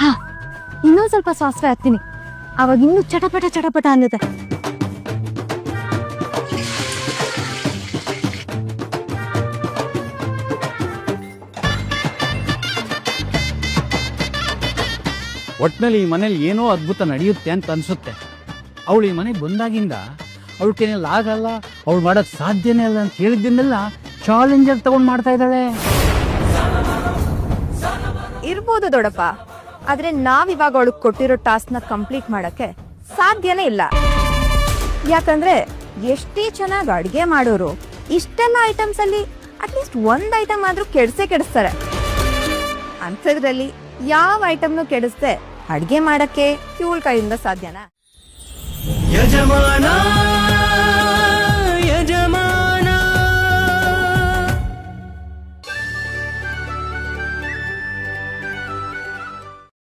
ಹಾ ಇನ್ನೊಂದ್ ಸ್ವಲ್ಪ ಸಾಸಿವೆ ಹಾಕ್ತೀನಿ. ಅವಾಗ ಇನ್ನೂ ಚಟಪಟ ಚಟಪಟ ಅನ್ನತ್ತೆ. ಒಟ್ನಲ್ಲಿ ಈ ಮನೇಲಿ ಏನೋ ಅದ್ಭುತ ನಡೆಯುತ್ತೆ ಅಂತ ಅನ್ಸುತ್ತೆ. ಅವಳು ಈ ಮನೆಗೆ ಬಂದಾಗಿಂದ ಅವಳ ಕೈನಲ್ಲಿ ಆಗಲ್ಲ ಅವಳು ಮಾಡೋಕ್ಕೆ ಸಾಧ್ಯನೇ ಅಲ್ಲ ಅಂತ ಹೇಳಿದ್ದನ್ನೆಲ್ಲ ಚಾಲೆಂಜರ್ ತಗೊಂಡ್ ಮಾಡ್ತಾ ಇದ್ದಾಳೆ. ಇರ್ಬೋದು ದೊಡ್ಡಪ್ಪ ಆದ್ರೆ ನಾವಿವಾಗ ಅವಳು ಕೊಟ್ಟಿರೋ ಟಾಸ್ಕ್ನ ಕಂಪ್ಲೀಟ್ ಮಾಡಕ್ಕೆ ಸಾಧ್ಯನೇ ಇಲ್ಲ. ಯಾಕಂದ್ರೆ ಎಷ್ಟೇ ಚೆನ್ನಾಗಿ ಅಡ್ಗೆ ಮಾಡೋರು, ಇಷ್ಟೆಲ್ಲ ಐಟಮ್ಸ್ ಅಲ್ಲಿ ಅಟ್ಲೀಸ್ಟ್ ಒಂದ್ ಐಟಮ್ ಆದ್ರೂ ಕೆಡಿಸೇ ಕೆಡಿಸ್ತಾರೆ. ಅಂಥದ್ರಲ್ಲಿ ಯಾವ ಐಟಮ್ನು ಕೆಡಿಸ್ದೆ ಅಡ್ಗೆ ಮಾಡಕ್ಕೆ ಫ್ಯೂಲ್ ಕೈಯಿಂದ ಸಾಧ್ಯನಾ? ಯಜಮಾನ!